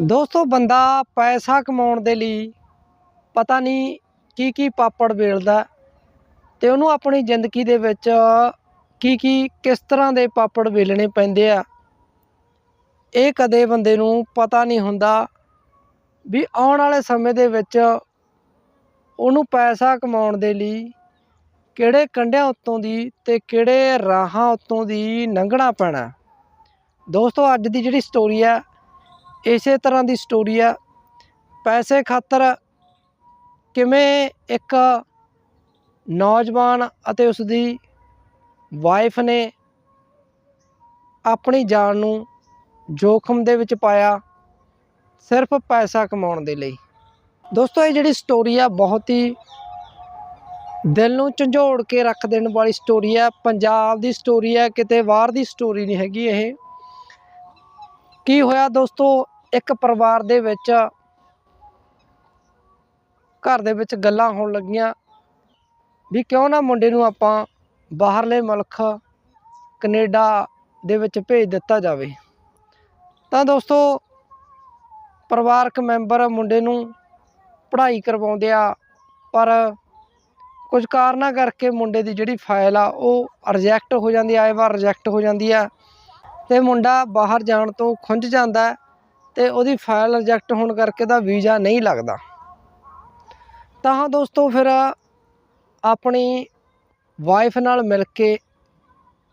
ਦੋਸਤੋ, ਬੰਦਾ ਪੈਸਾ ਕਮਾਉਣ ਦੇ ਲਈ ਪਤਾ ਨਹੀਂ ਕੀ ਕੀ ਪਾਪੜ ਵੇਲਦਾ ਤੇ ਉਹਨੂੰ ਆਪਣੀ ਜ਼ਿੰਦਗੀ ਦੇ ਵਿੱਚ ਕੀ ਕੀ ਕਿਸ ਤਰ੍ਹਾਂ ਦੇ ਪਾਪੜ ਵੇਲਣੇ ਪੈਂਦੇ ਆ, ਇਹ ਕਦੇ ਬੰਦੇ ਨੂੰ ਪਤਾ ਨਹੀਂ ਹੁੰਦਾ ਵੀ ਆਉਣ ਵਾਲੇ ਸਮੇਂ ਦੇ ਵਿੱਚ ਉਹਨੂੰ ਪੈਸਾ ਕਮਾਉਣ ਦੇ ਲਈ ਕਿਹੜੇ ਕੰਢਿਆਂ ਉੱਤੋਂ ਦੀ ਤੇ ਕਿਹੜੇ ਰਾਹਾਂ ਉੱਤੋਂ ਦੀ ਲੰਘਣਾ ਪੈਣਾ। ਦੋਸਤੋ, ਅੱਜ ਦੀ ਜਿਹੜੀ ਸਟੋਰੀ ਆ ਇਸੇ ਤਰ੍ਹਾਂ ਦੀ ਸਟੋਰੀ ਆ। ਪੈਸੇ ਖਾਤਰ ਕਿਵੇਂ ਇੱਕ ਨੌਜਵਾਨ ਅਤੇ ਉਸ ਦੀ ਵਾਈਫ ਨੇ ਆਪਣੀ ਜਾਨ ਨੂੰ ਜੋਖਮ ਦੇ ਵਿੱਚ ਪਾਇਆ ਸਿਰਫ ਪੈਸਾ ਕਮਾਉਣ ਦੇ ਲਈ। ਦੋਸਤੋ, ਇਹ ਜਿਹੜੀ ਸਟੋਰੀ ਆ, ਬਹੁਤ ਹੀ ਦਿਲ ਨੂੰ ਝੰਜੋੜ ਕੇ ਰੱਖ ਦੇਣ ਵਾਲੀ ਸਟੋਰੀ ਆ। ਪੰਜਾਬ ਦੀ ਸਟੋਰੀ ਆ, ਕਿਤੇ ਬਾਹਰ ਦੀ ਸਟੋਰੀ ਨਹੀਂ ਹੈਗੀ ਇਹ। ਕੀ ਹੋਇਆ ਦੋਸਤੋ? ਇੱਕ ਪਰਿਵਾਰ ਦੇ ਵਿੱਚ ਘਰ ਦੇ ਵਿੱਚ ਗੱਲਾਂ ਹੋਣ ਲੱਗੀਆਂ ਵੀ ਕਿਉਂ ਨਾ ਮੁੰਡੇ ਨੂੰ ਆਪਾਂ ਬਾਹਰਲੇ ਮੁਲਕ, ਕੈਨੇਡਾ ਦੇ ਵਿੱਚ ਭੇਜ ਦਿੱਤਾ ਜਾਵੇ। ਤਾਂ ਦੋਸਤੋ, ਪਰਿਵਾਰਕ ਮੈਂਬਰ ਮੁੰਡੇ ਨੂੰ ਪੜ੍ਹਾਈ ਕਰਵਾਉਂਦੇ ਆ, ਪਰ ਕੁਝ ਕਾਰਨਾਂ ਕਰਕੇ ਮੁੰਡੇ ਦੀ ਜਿਹੜੀ ਫਾਈਲ ਆ, ਉਹ ਰਿਜੈਕਟ ਹੋ ਜਾਂਦੀ ਆਏ ਵਾਰ ਰਿਜੈਕਟ ਹੋ ਜਾਂਦੀ ਆ ਤੇ ਮੁੰਡਾ ਬਾਹਰ ਜਾਣ ਤੋਂ ਖੁੰਝ ਜਾਂਦਾ। ਤੇ ਉਹਦੀ ਫਾਈਲ ਰਿਜੈਕਟ ਹੋਣ ਕਰਕੇ ਦਾ ਵੀਜ਼ਾ ਨਹੀਂ ਲੱਗਦਾ। ਤਾਂ ਦੋਸਤੋ, ਫਿਰ ਆਪਣੀ ਵਾਈਫ ਨਾਲ ਮਿਲ ਕੇ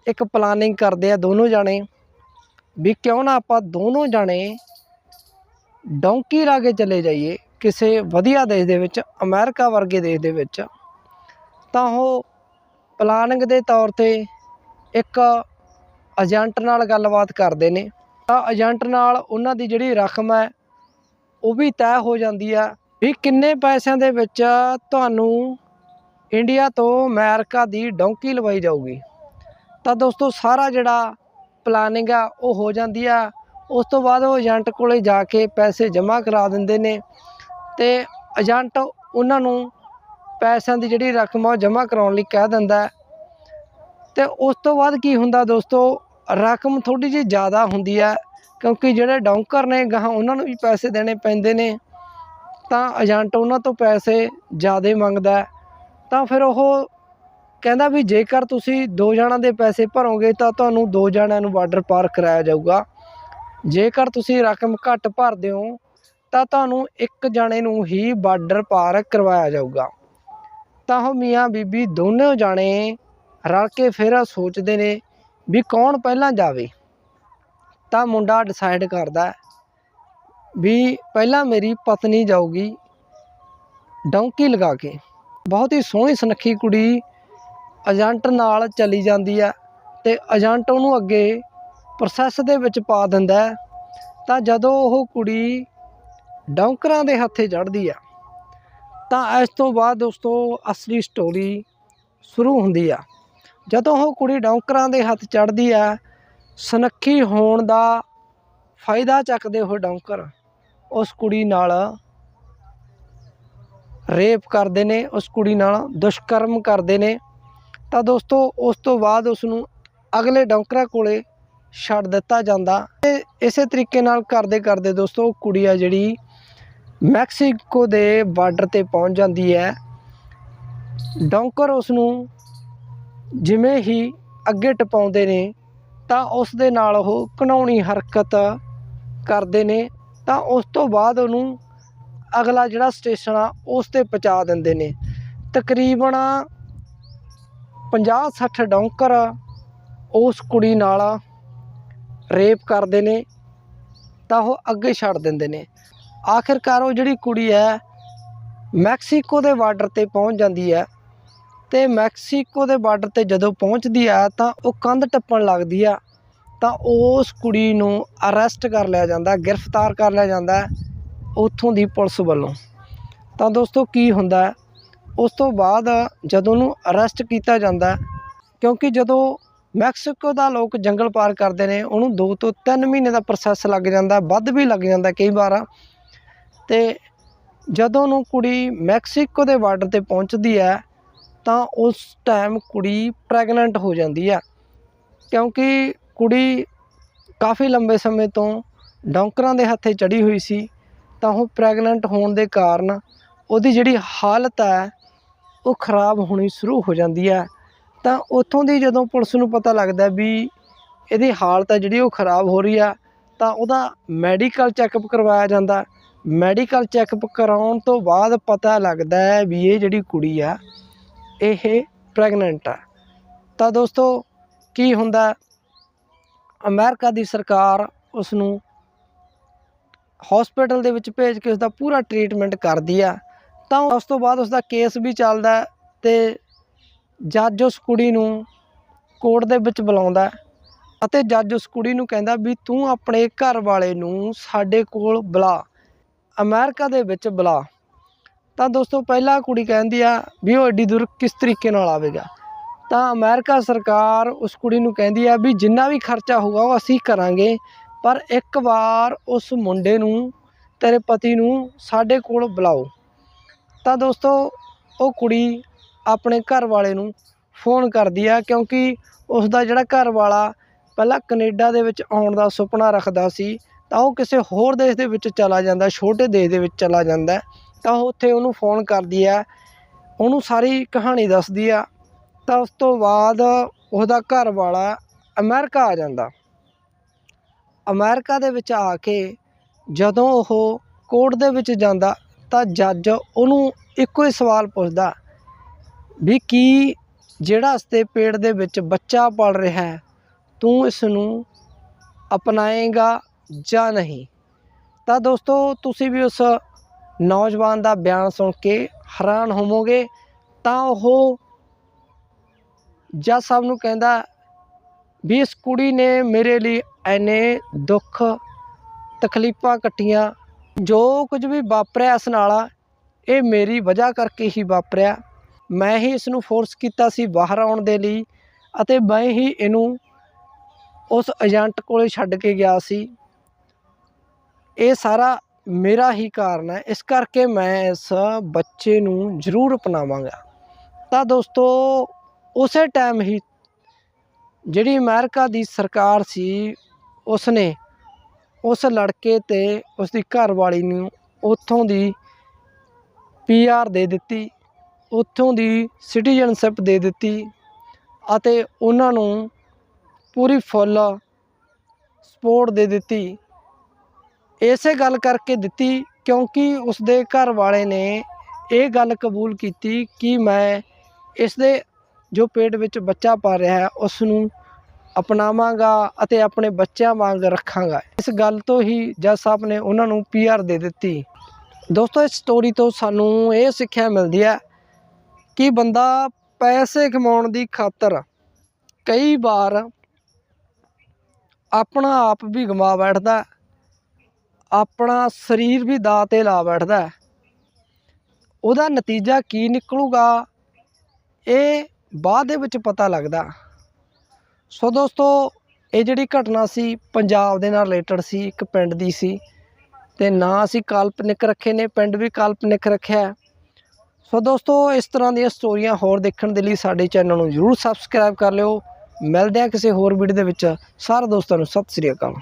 ਇੱਕ ਪਲਾਨਿੰਗ ਕਰਦੇ ਆ ਦੋਨੋਂ ਜਾਣੇ ਵੀ ਕਿਉਂ ਨਾ ਆਪਾਂ ਦੋਨੋਂ ਜਾਣੇ ਡੌਂਕੀ ਲਾ ਕੇ ਚਲੇ ਜਾਈਏ ਕਿਸੇ ਵਧੀਆ ਦੇਸ਼ ਦੇ ਵਿੱਚ, ਅਮਰੀਕਾ ਵਰਗੇ ਦੇਸ਼ ਦੇ ਵਿੱਚ। ਤਾਂ ਉਹ ਪਲਾਨਿੰਗ ਦੇ ਤੌਰ ਤੇ ਇੱਕ ਏਜੰਟ ਨਾਲ ਗੱਲਬਾਤ ਕਰਦੇ ਨੇ। ਤਾਂ ਏਜੰਟ ਨਾਲ ਉਹਨਾਂ ਦੀ ਜਿਹੜੀ ਰਕਮ ਹੈ, ਉਹ ਵੀ ਤੈਅ ਹੋ ਜਾਂਦੀ ਆ ਵੀ ਕਿੰਨੇ ਪੈਸਿਆਂ ਦੇ ਵਿੱਚ ਤੁਹਾਨੂੰ ਇੰਡੀਆ ਤੋਂ ਅਮਰੀਕਾ ਦੀ ਡੌਂਕੀ ਲਵਾਈ ਜਾਊਗੀ ਤਾਂ ਦੋਸਤੋ, ਸਾਰਾ ਜਿਹੜਾ ਪਲਾਨਿੰਗ ਆ, ਉਹ ਹੋ ਜਾਂਦੀ ਆ ਉਸ ਤੋਂ ਬਾਅਦ ਉਹ ਏਜੰਟ ਕੋਲੇ ਜਾ ਕੇ ਪੈਸੇ ਜਮ੍ਹਾਂ ਕਰਾ ਦਿੰਦੇ ਨੇ ਤੇ ਏਜੰਟ ਉਹਨਾਂ ਨੂੰ ਪੈਸਿਆਂ ਦੀ ਜਿਹੜੀ ਰਕਮ ਆ, ਉਹ ਜਮ੍ਹਾਂ ਕਰਾਉਣ ਲਈ ਕਹਿ ਦਿੰਦਾ ਹੈ। ਤੇ ਉਸ ਤੋਂ ਬਾਅਦ ਕੀ ਹੁੰਦਾ ਦੋਸਤੋ ਰਕਮ ਥੋੜੀ ਜਿਹੀ ਜ਼ਿਆਦਾ ਹੁੰਦੀ ਹੈ, ਕਿਉਂਕਿ ਜਿਹੜੇ ਡੌਂਕਰ ਨੇ ਗਾਹਾਂ ਉਹਨਾਂ ਨੂੰ ਵੀ ਪੈਸੇ ਦੇਣੇ ਪੈਂਦੇ ਨੇ, ਤਾਂ ਏਜੰਟ ਉਹਨਾਂ ਤੋਂ ਪੈਸੇ ਜ਼ਿਆਦਾ ਮੰਗਦਾ ਤਾਂ ਫਿਰ ਉਹ ਕਹਿੰਦਾ ਵੀ ਜੇਕਰ ਤੁਸੀਂ ਦੋ ਜਣਾਂ ਦੇ ਪੈਸੇ ਭਰੋਗੇ ਤਾਂ ਤੁਹਾਨੂੰ ਦੋ ਜਣਿਆਂ ਨੂੰ ਬਾਰਡਰ ਪਾਰ ਕਰਾਇਆ ਜਾਊਗਾ। ਜੇਕਰ ਤੁਸੀਂ ਰਕਮ ਘੱਟ ਭਰਦੇ ਹੋ, ਤਾਂ ਤੁਹਾਨੂੰ ਇੱਕ ਜਣੇ ਨੂੰ ਹੀ ਬਾਰਡਰ ਪਾਰ ਕਰਵਾਇਆ ਜਾਊਗਾ। ਤਾਂ ਉਹ ਮੀਆਂ ਬੀਬੀ ਦੋਨੋਂ ਜਾਣੇ ਰਲ ਕੇ ਫਿਰ ਸੋਚਦੇ ਨੇ ਵੀ ਕੌਣ ਪਹਿਲਾਂ ਜਾਵੇ, ਤਾਂ ਮੁੰਡਾ ਡਿਸਾਈਡ ਕਰਦਾ ਵੀ ਪਹਿਲਾਂ ਮੇਰੀ ਪਤਨੀ ਜਾਊਗੀ ਡੌਂਕੀ ਲਗਾ ਕੇ। ਬਹੁਤ ਹੀ ਸੋਹਣੀ ਸੁਨੱਖੀ ਕੁੜੀ ਏਜੰਟ ਨਾਲ ਚਲੀ ਜਾਂਦੀ ਹੈ ਤੇ ਏਜੰਟ ਉਹਨੂੰ ਅੱਗੇ ਪ੍ਰੋਸੈਸ ਦੇ ਵਿੱਚ ਪਾ ਦਿੰਦਾ ਤਾਂ ਜਦੋਂ ਉਹ ਕੁੜੀ ਡੌਂਕਰਾਂ ਦੇ ਹੱਥੇ ਚੜ੍ਹਦੀ ਆ ਤਾਂ ਇਸ ਤੋਂ ਬਾਅਦ ਦੋਸਤੋ ਅਸਲੀ ਸਟੋਰੀ ਸ਼ੁਰੂ ਹੁੰਦੀ ਆ। ਜਦੋਂ ਉਹ ਕੁੜੀ ਡੌਂਕਰਾਂ ਦੇ ਹੱਥ ਚੜ੍ਹਦੀ ਆ, ਸੁਨੱਖੀ ਹੋਣ ਦਾ ਫਾਇਦਾ ਚੱਕਦੇ ਹੋਏ ਡੌਂਕਰ ਉਸ ਕੁੜੀ ਨਾਲ ਰੇਪ ਕਰਦੇ ਨੇ, ਉਸ ਕੁੜੀ ਨਾਲ ਦੁਸ਼ਕਰਮ ਕਰਦੇ ਨੇ। ਤਾਂ ਦੋਸਤੋ, ਉਸ ਤੋਂ ਬਾਅਦ ਉਸ ਨੂੰ ਅਗਲੇ ਡੌਂਕਰਾਂ ਕੋਲੇ ਛੱਡ ਦਿੱਤਾ ਜਾਂਦਾ। ਇਸੇ ਤਰੀਕੇ ਨਾਲ ਕਰਦੇ ਕਰਦੇ ਦੋਸਤੋ ਕੁੜੀ ਆ ਜਿਹੜੀ ਮੈਕਸੀਕੋ ਦੇ ਬਾਰਡਰ ਤੇ ਪਹੁੰਚ ਜਾਂਦੀ ਹੈ। ਡੌਂਕਰ ਉਸ ਨੂੰ ਜਿਵੇਂ ਹੀ ਅੱਗੇ ਟਪਾਉਂਦੇ ਨੇ, ਤਾਂ ਉਸ ਦੇ ਨਾਲ ਉਹ ਘਿਨਾਉਣੀ ਹਰਕਤ ਕਰਦੇ ਨੇ, ਤਾਂ ਉਸ ਤੋਂ ਬਾਅਦ ਉਹਨੂੰ ਅਗਲਾ ਜਿਹੜਾ ਸਟੇਸ਼ਨ ਆ, ਉਸ ਤੇ ਪਹੁੰਚਾ ਦਿੰਦੇ ਨੇ। ਤਕਰੀਬਨ 50 60 ਡੌਂਕਰ ਉਸ ਕੁੜੀ ਨਾਲ ਰੇਪ ਕਰਦੇ ਨੇ, ਤਾਂ ਉਹ ਅੱਗੇ ਛੱਡ ਦਿੰਦੇ ਨੇ। ਆਖਿਰਕਾਰ ਉਹ ਜਿਹੜੀ ਕੁੜੀ ਹੈ, ਮੈਕਸੀਕੋ ਦੇ ਬਾਰਡਰ ਤੇ ਪਹੁੰਚ ਜਾਂਦੀ ਹੈ। ਤੇ ਮੈਕਸੀਕੋ ਦੇ ਬਾਰਡਰ ਤੇ ਜਦੋਂ ਪਹੁੰਚਦੀ ਆ ਤਾਂ ਉਹ ਕੰਧ ਟੱਪਣ ਲੱਗਦੀ ਆ, ਤਾਂ ਉਸ ਕੁੜੀ ਨੂੰ ਅਰੈਸਟ ਕਰ ਲਿਆ ਜਾਂਦਾ, ਗ੍ਰਿਫਤਾਰ ਕਰ ਲਿਆ ਜਾਂਦਾ ਉੱਥੋਂ ਦੀ ਪੁਲਿਸ ਵੱਲੋਂ। ਤਾਂ ਦੋਸਤੋ ਕੀ ਹੁੰਦਾ, ਉਸ ਤੋਂ ਬਾਅਦ ਜਦੋਂ ਉਹਨੂੰ ਅਰੈਸਟ ਕੀਤਾ ਜਾਂਦਾ, ਕਿਉਂਕਿ ਜਦੋਂ ਮੈਕਸੀਕੋ ਦਾ ਲੋਕ ਜੰਗਲ ਪਾਰ ਕਰਦੇ ਨੇ, ਉਹਨੂੰ 2 ਤੋਂ 3 ਮਹੀਨੇ ਦਾ ਪ੍ਰੋਸੈਸ ਲੱਗ ਜਾਂਦਾ, ਵੱਧ ਵੀ ਲੱਗ ਜਾਂਦਾ ਕਈ ਵਾਰ। ਤੇ ਜਦੋਂ ਨੂੰ ਕੁੜੀ ਮੈਕਸੀਕੋ ਦੇ ਬਾਰਡਰ ਤੇ ਪਹੁੰਚਦੀ ਹੈ ਤਾਂ ਉਸ ਟਾਈਮ ਕੁੜੀ ਪ੍ਰੈਗਨੈਂਟ ਹੋ ਜਾਂਦੀ ਆ। ਕਿਉਂਕਿ ਕੁੜੀ ਕਾਫੀ ਲੰਬੇ ਸਮੇਂ ਤੋਂ ਡੌਂਕਰਾਂ ਦੇ ਹੱਥੇ ਚੜੀ ਹੋਈ ਸੀ, ਤਾਂ ਉਹ ਪ੍ਰੈਗਨੈਂਟ ਹੋਣ ਦੇ ਕਾਰਨ ਉਹਦੀ ਜਿਹੜੀ ਹਾਲਤ ਹੈ ਉਹ ਖਰਾਬ ਹੋਣੀ ਸ਼ੁਰੂ ਹੋ ਜਾਂਦੀ ਹੈ ਤਾਂ ਉੱਥੋਂ ਦੀ ਜਦੋਂ ਪੁਲਿਸ ਨੂੰ ਪਤਾ ਲੱਗਦਾ ਵੀ ਇਹਦੀ ਹਾਲਤ ਹੈ ਜਿਹੜੀ ਉਹ ਖਰਾਬ ਹੋ ਰਹੀ ਆ, ਤਾਂ ਉਹਦਾ ਮੈਡੀਕਲ ਚੈੱਕਅਪ ਕਰਵਾਇਆ ਜਾਂਦਾ। ਮੈਡੀਕਲ ਚੈੱਕਅਪ ਕਰਾਉਣ ਤੋਂ ਬਾਅਦ ਪਤਾ ਲੱਗਦਾ ਹੈ ਵੀ ਇਹ ਜਿਹੜੀ ਕੁੜੀ ਆ ਇਹ ਪ੍ਰੈਗਨੈਂਟ ਆ। ਤਾਂ ਦੋਸਤੋ, ਕੀ ਹੁੰਦਾ? ਅਮਰੀਕਾ ਦੀ ਸਰਕਾਰ ਉਸ ਨੂੰ ਹਸਪੀਟਲ ਦੇ ਵਿੱਚ ਭੇਜ ਕੇ ਉਸ ਦਾ ਪੂਰਾ ਟ੍ਰੀਟਮੈਂਟ ਕਰਦੀ ਆ। ਤਾਂ ਉਸ ਤੋਂ ਬਾਅਦ ਉਸ ਦਾ ਕੇਸ ਵੀ ਚੱਲਦਾ ਹੈ ਤੇ ਜੱਜ ਉਸ ਕੁੜੀ ਨੂੰ ਕੋਰਟ ਦੇ ਵਿੱਚ ਬੁਲਾਉਂਦਾ ਅਤੇ ਜੱਜ ਉਸ ਕੁੜੀ ਨੂੰ ਕਹਿੰਦਾ ਵੀ ਤੂੰ ਆਪਣੇ ਘਰ ਵਾਲੇ ਨੂੰ ਸਾਡੇ ਕੋਲ ਬੁਲਾ, ਅਮਰੀਕਾ ਦੇ ਵਿੱਚ ਬੁਲਾ। ਤਾਂ ਦੋਸਤੋ ਪਹਿਲਾਂ ਕੁੜੀ ਕਹਿੰਦੀ ਆ ਵੀ ਉਹ ਐਡੀ ਦੂਰ ਕਿਸ ਤਰੀਕੇ ਨਾਲ ਆਵੇਗਾ। ਤਾਂ ਅਮਰੀਕਾ ਸਰਕਾਰ ਉਸ ਕੁੜੀ ਨੂੰ ਕਹਿੰਦੀ ਆ ਵੀ ਜਿੰਨਾ ਵੀ ਖਰਚਾ ਹੋਊਗਾ ਉਹ ਅਸੀਂ ਕਰਾਂਗੇ, ਪਰ ਇੱਕ ਵਾਰ ਉਸ ਮੁੰਡੇ ਨੂੰ, ਤੇਰੇ ਪਤੀ ਨੂੰ ਸਾਡੇ ਕੋਲ ਬੁਲਾਓ। ਤਾਂ ਦੋਸਤੋ ਉਹ ਕੁੜੀ ਆਪਣੇ ਘਰ ਵਾਲੇ ਨੂੰ ਫੋਨ ਕਰਦੀ ਆ ਕਿਉਂਕਿ ਉਸ ਦਾ ਜਿਹੜਾ ਘਰ ਵਾਲਾ ਪਹਿਲਾਂ ਕੈਨੇਡਾ ਦੇ ਵਿੱਚ ਆਉਣ ਦਾ ਸੁਪਨਾ ਰੱਖਦਾ ਸੀ, ਤਾਂ ਉਹ ਕਿਸੇ ਹੋਰ ਦੇਸ਼ ਦੇ ਵਿੱਚ ਚਲਾ ਜਾਂਦਾ, ਛੋਟੇ ਦੇਸ਼ ਦੇ ਵਿੱਚ ਚਲਾ ਜਾਂਦਾ। ਤਾਂ ਉਹ ਉੱਥੇ ਉਹਨੂੰ ਫੋਨ ਕਰਦੀ ਆ, ਉਹਨੂੰ ਸਾਰੀ ਕਹਾਣੀ ਦੱਸਦੀ ਆ, ਤਾਂ ਉਸ ਤੋਂ ਬਾਅਦ ਉਹਦਾ ਘਰ ਵਾਲਾ ਅਮਰੀਕਾ ਆ ਜਾਂਦਾ। ਅਮਰੀਕਾ ਦੇ ਵਿੱਚ ਆ ਕੇ ਜਦੋਂ ਉਹ ਕੋਰਟ ਦੇ ਵਿੱਚ ਜਾਂਦਾ, ਤਾਂ ਜੱਜ ਉਹਨੂੰ ਇੱਕੋ ਹੀ ਸਵਾਲ ਪੁੱਛਦਾ ਵੀ ਕੀ ਜਿਹੜਾ ਉਸਦੇ ਪੇਟ ਦੇ ਵਿੱਚ ਬੱਚਾ ਪਲ ਰਿਹਾ ਹੈ, ਤੂੰ ਇਸ ਨੂੰ ਅਪਣਾਏਗਾ ਜਾਂ ਨਹੀਂ? ਤਾਂ ਦੋਸਤੋ, ਤੁਸੀਂ ਵੀ ਉਸ ਨੌਜਵਾਨ ਦਾ ਬਿਆਨ ਸੁਣ ਕੇ ਹੈਰਾਨ ਹੋਵੋਗੇ, ਤਾਂ ਉਹ ਜੱਜ ਸਾਹਿਬ ਨੂੰ ਕਹਿੰਦਾ, ਵੀ ਇਸ ਕੁੜੀ ਨੇ ਮੇਰੇ ਲਈ ਐਨੇ ਦੁੱਖ ਤਕਲੀਫਾਂ ਕੱਟੀਆਂ, ਜੋ ਕੁਝ ਵੀ ਵਾਪਰਿਆ ਇਸ ਨਾਲ ਇਹ ਮੇਰੀ ਵਜ੍ਹਾ ਕਰਕੇ ਹੀ ਵਾਪਰਿਆ। ਮੈਂ ਹੀ ਇਸ ਨੂੰ ਫੋਰਸ ਕੀਤਾ ਸੀ ਬਾਹਰ ਆਉਣ ਦੇ ਲਈ ਅਤੇ ਮੈਂ ਹੀ ਇਹਨੂੰ ਉਸ ਏਜੰਟ ਕੋਲੇ ਛੱਡ ਕੇ ਗਿਆ ਸੀ। ਇਹ ਸਾਰਾ ਮੇਰਾ ਹੀ ਕਾਰਨ ਹੈ, ਇਸ ਕਰਕੇ ਮੈਂ ਇਸ ਬੱਚੇ ਨੂੰ ਜ਼ਰੂਰ ਅਪਣਾਵਾਂਗਾ। ਤਾਂ ਦੋਸਤੋ, ਉਸੇ ਟਾਈਮ ਹੀ ਜਿਹੜੀ ਅਮਰੀਕਾ ਦੀ ਸਰਕਾਰ ਸੀ, ਉਸਨੇ ਉਸ ਲੜਕੇ ਤੇ ਉਸ ਦੀ ਘਰਵਾਲੀ ਨੂੰ ਉੱਥੋਂ ਦੀ ਪੀਆਰ ਦੇ ਦਿੱਤੀ, ਉੱਥੋਂ ਦੀ ਸਿਟੀਜ਼ਨਸ਼ਿਪ ਦੇ ਦਿੱਤੀ ਅਤੇ ਉਹਨਾਂ ਨੂੰ ਪੂਰੀ ਫੁੱਲ ਸਪੋਰਟ ਦੇ ਦਿੱਤੀ। ਇਸੇ ਗੱਲ ਕਰਕੇ ਦਿੱਤੀ ਕਿਉਂਕਿ ਉਸਦੇ ਘਰ ਵਾਲੇ ਨੇ ਇਹ ਗੱਲ ਕਬੂਲ ਕੀਤੀ ਕਿ ਮੈਂ ਇਸ ਦੇ ਜੋ ਪੇਟ ਵਿੱਚ ਬੱਚਾ ਪਾ ਰਿਹਾ ਹੈ ਉਸ ਨੂੰ ਅਪਣਾਵਾਂਗਾ ਅਤੇ ਆਪਣੇ ਬੱਚਿਆਂ ਵਾਂਗ ਰੱਖਾਂਗਾ। ਇਸ ਗੱਲ ਤੋਂ ਹੀ ਜੱਜ ਸਾਹਿਬ ਨੇ ਉਹਨਾਂ ਨੂੰ ਪੀਆਰ ਦੇ ਦਿੱਤੀ। ਦੋਸਤੋ, ਇਸ ਸਟੋਰੀ ਤੋਂ ਸਾਨੂੰ ਇਹ ਸਿੱਖਿਆ ਮਿਲਦੀ ਹੈ ਕਿ ਬੰਦਾ ਪੈਸੇ ਕਮਾਉਣ ਦੀ ਖਾਤਰ ਕਈ ਵਾਰ ਆਪਣਾ ਆਪ ਵੀ ਗਵਾ ਬੈਠਦਾ ਆਪਣਾ ਸਰੀਰ ਵੀ ਦਾ 'ਤੇ ਲਾ ਬੈਠਦਾ ਉਹਦਾ ਨਤੀਜਾ ਕੀ ਨਿਕਲੂਗਾ, ਇਹ ਬਾਅਦ ਦੇ ਵਿੱਚ ਪਤਾ ਲੱਗਦਾ। ਸੋ ਦੋਸਤੋ, ਇਹ ਜਿਹੜੀ ਘਟਨਾ ਸੀ, ਪੰਜਾਬ ਦੇ ਨਾਲ ਰਿਲੇਟਡ ਸੀ, ਇੱਕ ਪਿੰਡ ਦੀ ਸੀ। ਤੇ ਨਾਂ ਅਸੀਂ ਕਾਲਪਨਿਕ ਰੱਖੇ ਨੇ, ਪਿੰਡ ਵੀ ਕਾਲਪਨਿਕ ਰੱਖਿਆ ਸੋ ਦੋਸਤੋ, ਇਸ ਤਰ੍ਹਾਂ ਦੀਆਂ ਸਟੋਰੀਆਂ ਹੋਰ ਦੇਖਣ ਦੇ ਲਈ ਸਾਡੇ ਚੈਨਲ ਨੂੰ ਜਰੂਰ ਸਬਸਕ੍ਰਾਈਬ ਕਰ ਲਿਓ। ਮਿਲਦੇ ਹਾਂ ਕਿਸੇ ਹੋਰ ਵੀਡੀਓ ਦੇ ਵਿੱਚ। ਸਾਰੇ ਦੋਸਤਾਂ ਨੂੰ ਸਤਿ ਸ੍ਰੀ ਅਕਾਲ।